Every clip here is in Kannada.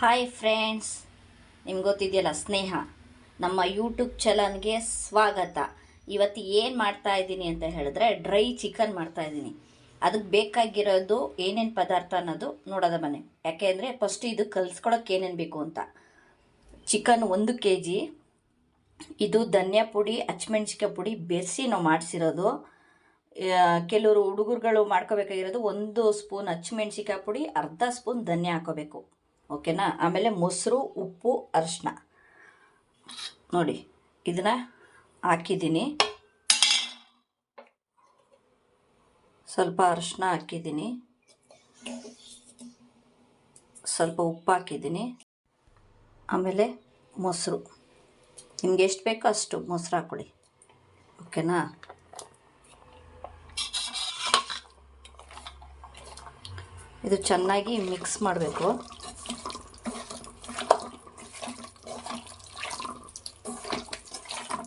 ಹಾಯ್ ಫ್ರೆಂಡ್ಸ್ ನಿಮ್ಗೆ ಗೊತ್ತಿದೆಯಲ್ಲ ಸ್ನೇಹ. ನಮ್ಮ ಯೂಟ್ಯೂಬ್ ಚಾನಲ್ಗೆ ಸ್ವಾಗತ. ಇವತ್ತು ಏನು ಮಾಡ್ತಾ ಇದ್ದೀನಿ ಅಂತ ಹೇಳಿದ್ರೆ ಡ್ರೈ ಚಿಕನ್ ಮಾಡ್ತಾ ಇದ್ದೀನಿ. ಅದಕ್ಕೆ ಬೇಕಾಗಿರೋದು ಏನೇನು ಪದಾರ್ಥ ಅನ್ನೋದು ನೋಡೋದ ಬನ್ನಿ. ಯಾಕೆಂದರೆ ಫಸ್ಟ್ ಇದು ಕಲಿಸ್ಕೊಳಕ್ಕೆ ಏನೇನು ಬೇಕು ಅಂತ. ಚಿಕನ್ ಒಂದು ಕೆ ಜಿ ಇದು ಧನಿಯಾ ಪುಡಿ ಹಚ್ಮೆಣ್ಸಿಕಾಯಿ ಪುಡಿ ಬೆರೆಸಿ ನಾವು ಮಾಡಿಸಿರೋದು. ಕೆಲವರು ಹುಡುಗರುಗಳು ಮಾಡ್ಕೋಬೇಕಾಗಿರೋದು ಒಂದು ಸ್ಪೂನ್ ಹಚ್ಮೆಣ್ಸಿಕಾಯಿ ಪುಡಿ, ಅರ್ಧ ಸ್ಪೂನ್ ಧನ್ಯ ಹಾಕೋಬೇಕು ಓಕೆನಾ? ಆಮೇಲೆ ಮೊಸರು, ಉಪ್ಪು ಅರಿಶಿನ ನೋಡಿ, ಇದನ್ನ ಹಾಕಿದ್ದೀನಿ. ಸ್ವಲ್ಪ ಅರಿಶಿನ ಹಾಕಿದ್ದೀನಿ. ಸ್ವಲ್ಪ ಉಪ್ಪು ಹಾಕಿದ್ದೀನಿ. ಆಮೇಲೆ ಮೊಸರು. ನಿಮ್ಗೆ ಎಷ್ಟು ಬೇಕೋ ಅಷ್ಟು ಮೊಸರು ಹಾಕ್ಕೊಳ್ಳಿ ಓಕೆನಾ? ಇದು ಚೆನ್ನಾಗಿ ಮಿಕ್ಸ್ ಮಾಡಬೇಕು.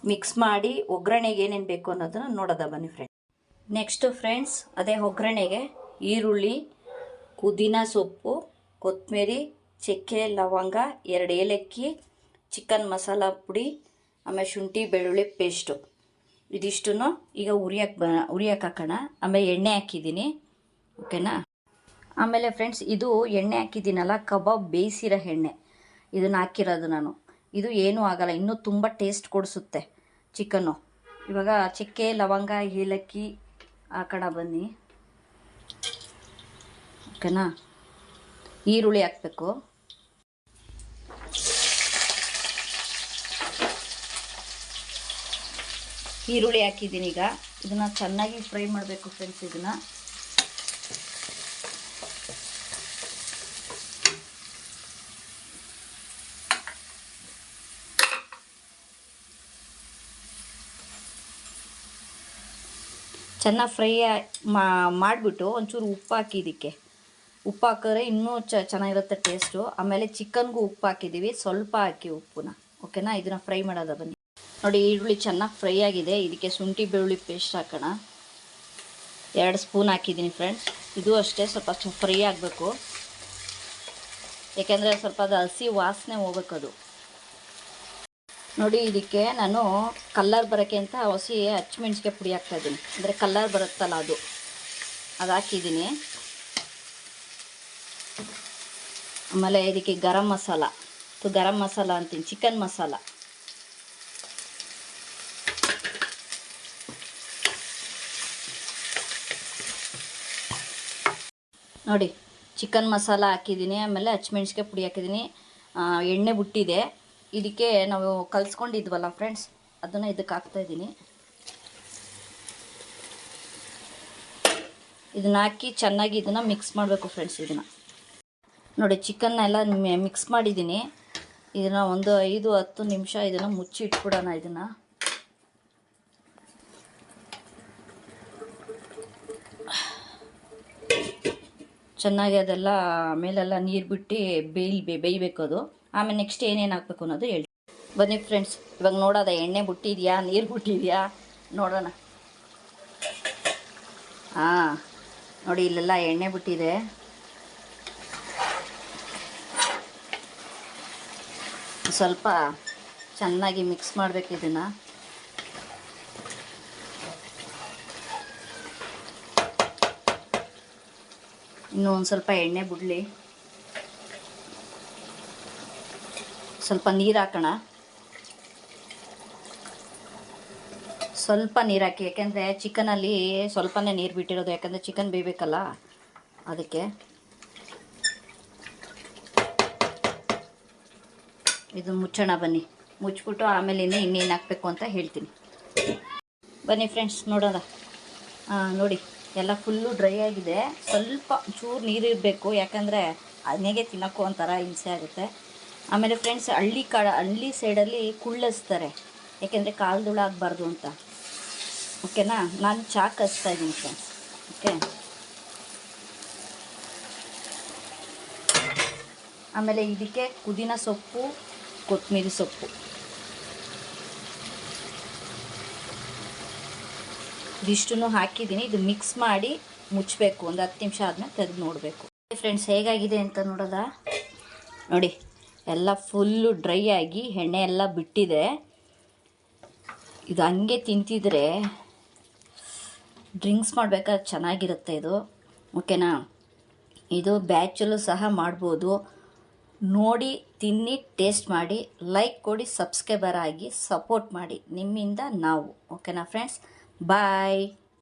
ಮಿಕ್ಸ್ ಮಾಡಿ ಒಗ್ಗರಣೆಗೆ ಏನೇನು ಬೇಕು ಅನ್ನೋದನ್ನ ನೋಡೋದ ಬನ್ನಿ ಫ್ರೆಂಡ್ಸ್ ನೆಕ್ಸ್ಟು ಫ್ರೆಂಡ್ಸ್ ಅದೇ ಒಗ್ಗರಣೆಗೆ ಈರುಳ್ಳಿ, ಪುದೀನ ಸೊಪ್ಪು ಕೊತ್ತಂಬರಿ ಚಕ್ಕೆ, ಲವಂಗ, ಎರಡು ಏಲಕ್ಕಿ, ಚಿಕನ್ ಮಸಾಲ ಪುಡಿ, ಆಮೇಲೆ ಶುಂಠಿ, ಬೆಳ್ಳುಳ್ಳಿ ಪೇಸ್ಟು ಇದಿಷ್ಟು ಈಗ ಉರಿಯಕ್ಕೆ ಬ ಉರಿಯಕ್ಕೆ ಹಾಕೋಣ. ಆಮೇಲೆ ಎಣ್ಣೆ ಹಾಕಿದ್ದೀನಿ. ಓಕೆನಾ ಆಮೇಲೆ ಫ್ರೆಂಡ್ಸ್ ಇದು ಎಣ್ಣೆ ಹಾಕಿದ್ದೀನಲ್ಲ, ಕಬಾಬ್ ಬೇಯಿಸಿರೋ ಎಣ್ಣೆ. ಇದನ್ನು ಹಾಕಿರೋದು ನಾನು. ಇದು ಏನೂ ಆಗಲ್ಲ, ಇನ್ನೂ ತುಂಬ ಟೇಸ್ಟ್ ಕೊಡಿಸುತ್ತೆ ಚಿಕನ್ನು. ಇವಾಗ ಚಕ್ಕೆ, ಲವಂಗ, ಏಲಕ್ಕಿ ಹಾಕೋಣ ಬನ್ನಿ. ಓಕೆನಾ? ಈರುಳ್ಳಿ ಹಾಕಬೇಕು. ಈರುಳ್ಳಿ ಹಾಕಿದ್ದೀನಿ ಈಗ. ಇದನ್ನು ಚೆನ್ನಾಗಿ ಫ್ರೈ ಮಾಡಬೇಕು ಫ್ರೆಂಡ್ಸ್ ಇದನ್ನು. ಚೆನ್ನಾಗಿ ಫ್ರೈ ಮಾಡಿಬಿಟ್ಟು ಒಂಚೂರು ಉಪ್ಪು ಹಾಕಿ ಇದಕ್ಕೆ. ಉಪ್ಪು ಹಾಕಿದ್ರೆ ಇನ್ನೂ ಚ, ಚೆನ್ನಾಗಿರುತ್ತೆ ಟೇಸ್ಟು ಆಮೇಲೆ ಚಿಕನ್ಗೂ ಉಪ್ಪು ಹಾಕಿದ್ದೀವಿ ಸ್ವಲ್ಪ ಹಾಕಿ ಉಪ್ಪುನ. ಓಕೆನಾ? ಇದನ್ನು ಫ್ರೈ ಮಾಡೋದ ಬನ್ನಿ. ನೋಡಿ, ಈರುಳ್ಳಿ ಚೆನ್ನಾಗಿ ಫ್ರೈ ಆಗಿದೆ. ಇದಕ್ಕೆ ಶುಂಠಿ ಬೆಳ್ಳುಳ್ಳಿ ಪೇಸ್ಟ್ ಹಾಕೋಣ. ಎರಡು ಸ್ಪೂನ್ ಹಾಕಿದ್ದೀನಿ ಫ್ರೆಂಡ್ಸ್ ಇದು ಅಷ್ಟೇ, ಸ್ವಲ್ಪ ಫ್ರೈ ಆಗಬೇಕು. ಏಕೆಂದರೆ ಸ್ವಲ್ಪ ಅದು ಹಸಿ ವಾಸನೆ ಹೋಗ್ಬೇಕದು. ನೋಡಿ, ಇದಕ್ಕೆ ನಾನು ಕಲ್ಲರ್ ಬರೋಕ್ಕೆ ಅಂತ ಹಸಿ ಹಚ್ಮೆಣ್ಸಿಗೆ ಪುಡಿ ಹಾಕ್ತಾಯಿದ್ದೀನಿ ಅಂದರೆ ಕಲ್ಲರ್ ಬರುತ್ತಲ್ಲ ಅದು. ಅದು ಹಾಕಿದ್ದೀನಿ. ಆಮೇಲೆ ಇದಕ್ಕೆ ಗರಂ ಮಸಾಲ. ಗರಂ ಮಸಾಲ ಅಂತೀನಿ, ಚಿಕನ್ ಮಸಾಲ. ನೋಡಿ, ಚಿಕನ್ ಮಸಾಲ ಹಾಕಿದ್ದೀನಿ, ಆಮೇಲೆ ಹಚ್ಮೆಣ್ಸಿಕಾಯಿ ಪುಡಿ ಹಾಕಿದ್ದೀನಿ. ಎಣ್ಣೆ ಬಿಟ್ಟಿದೆ. ಇದಕ್ಕೆ ನಾವು ಕಲಿಸ್ಕೊಂಡಿದ್ವಲ್ಲ ಫ್ರೆಂಡ್ಸ್ ಅದನ್ನು ಇದಕ್ಕೆ ಹಾಕ್ತಾಯಿದ್ದೀನಿ ಇದನ್ನ ಹಾಕಿ ಚೆನ್ನಾಗಿ ಇದನ್ನು ಮಿಕ್ಸ್ ಮಾಡಬೇಕು ಫ್ರೆಂಡ್ಸ್ ಇದನ್ನು. ನೋಡಿ ಚಿಕನ್ನೆಲ್ಲ ಮಿಕ್ಸ್ ಮಾಡಿದ್ದೀನಿ. ಇದನ್ನು ಒಂದು ಐದು, ಹತ್ತು ನಿಮಿಷ ಇದನ್ನು ಮುಚ್ಚಿ ಇಟ್ಬಿಡೋಣ ಇದನ್ನು. ಚೆನ್ನಾಗಿ ಅದೆಲ್ಲ, ಮೇಲೆಲ್ಲ ನೀರು ಬಿಟ್ಟು ಬೇಯ್ಬೇ ಬೇಯಬೇಕು ಅದು. ಆಮೇಲೆ ನೆಕ್ಸ್ಟ್ ಏನೇನು ಹಾಕ್ಬೇಕು ಅನ್ನೋದು ಹೇಳಿ ಬನ್ನಿ ಫ್ರೆಂಡ್ಸ್ ಇವಾಗ ನೋಡೋದ, ಎಣ್ಣೆ ಬುಟ್ಟಿದೆಯಾ, ನೀರು ಬಿಟ್ಟಿದ್ಯಾ? ನೋಡೋಣ. ಹಾಂ, ನೋಡಿ ಇಲ್ಲೆಲ್ಲ ಎಣ್ಣೆ ಬಿಟ್ಟಿದೆ. ಸ್ವಲ್ಪ ಚೆನ್ನಾಗಿ ಮಿಕ್ಸ್ ಮಾಡಬೇಕು ಇದನ್ನು. ಇನ್ನೂ ಒಂದು ಸ್ವಲ್ಪ ಎಣ್ಣೆ ಬಿಡಲಿ. ಸ್ವಲ್ಪ ನೀರು ಹಾಕೋಣ. ಸ್ವಲ್ಪ ನೀರು ಹಾಕಿ, ಯಾಕೆಂದರೆ ಚಿಕನಲ್ಲಿ ಸ್ವಲ್ಪನೇ ನೀರು ಬಿಟ್ಟಿರೋದು, ಯಾಕಂದರೆ ಚಿಕನ್ ಬೇಯಬೇಕಲ್ಲ ಅದಕ್ಕೆ. ಇದು ಮುಚ್ಚೋಣ ಬನ್ನಿ. ಮುಚ್ಚಿಬಿಟ್ಟು ಆಮೇಲೆ ಇನ್ನೇ ಇನ್ನೇನು ಹಾಕಬೇಕು ಅಂತ ಹೇಳ್ತೀನಿ. ಬನ್ನಿ ಫ್ರೆಂಡ್ಸ್, ನೋಡೋಣ. ನೋಡಿ, ಎಲ್ಲ ಫುಲ್ಲು ಡ್ರೈ ಆಗಿದೆ. ಸ್ವಲ್ಪ ಚೂರು ನೀರು ಇರಬೇಕು, ಯಾಕಂದರೆ ಅದನ್ನೇಗೆ ತಿನ್ನೋಕ್ಕೂ ಒಂಥರ ಹಿಂಸೆ ಆಗುತ್ತೆ. ಆಮೇಲೆ ಫ್ರೆಂಡ್ಸ್ ಹಳ್ಳಿ ಕಾಳ ಹಳ್ಳಿ ಸೈಡಲ್ಲಿ ಕುಳ್ಳಿಸ್ತಾರೆ. ಯಾಕೆಂದರೆ ಕಾಲ್ದುಳ ಆಗಬಾರ್ದು ಅಂತ. ಓಕೆನಾ ನಾನು ಚಾ ಕಸ್ತಾ ಇದ್ದೀನಿ ಫ್ರೆಂಡ್ಸ್ ಓಕೆ ಆಮೇಲೆ ಇದಕ್ಕೆ ಪುದೀನ ಸೊಪ್ಪು ಕೊತ್ತಂಬರಿ ಸೊಪ್ಪು. ಇದಿಷ್ಟನ್ನು ಹಾಕಿದ್ದೀನಿ. ಇದು ಮಿಕ್ಸ್ ಮಾಡಿ ಮುಚ್ಚಬೇಕು ಒಂದು ಹತ್ತು ನಿಮಿಷ ಆದಮೇಲೆ ತೆಗೆದು ನೋಡಬೇಕು. ಫ್ರೆಂಡ್ಸ್ ಹೇಗಾಗಿದೆ ಅಂತ ನೋಡೋದಾ? ನೋಡಿ. ಎಲ್ಲ ಫುಲ್ಲು ಡ್ರೈ ಆಗಿ ಎಣ್ಣೆ ಎಲ್ಲ ಬಿಟ್ಟಿದೆ. ಇದು ಹಂಗೆ ತಿಂತಿದ್ರೆ ಡ್ರಿಂಕ್ಸ್ ಮಾಡಬೇಕಾದ್ರೆ ಚೆನ್ನಾಗಿರುತ್ತೆ ಇದು. ಓಕೆನಾ? ಇದು ಬ್ಯಾಚಲ್ಲೂ ಸಹ ಮಾಡ್ಬೋದು. ನೋಡಿ, ತಿನ್ನಿ, ಟೇಸ್ಟ್ ಮಾಡಿ, ಲೈಕ್ ಕೊಡಿ, ಸಬ್ಸ್ಕ್ರೈಬರ್ ಆಗಿ ಸಪೋರ್ಟ್ ಮಾಡಿ. ನಿಮ್ಮಿಂದ ನಾವು. ಓಕೆನಾ ಫ್ರೆಂಡ್ಸ್? ಬಾಯ್.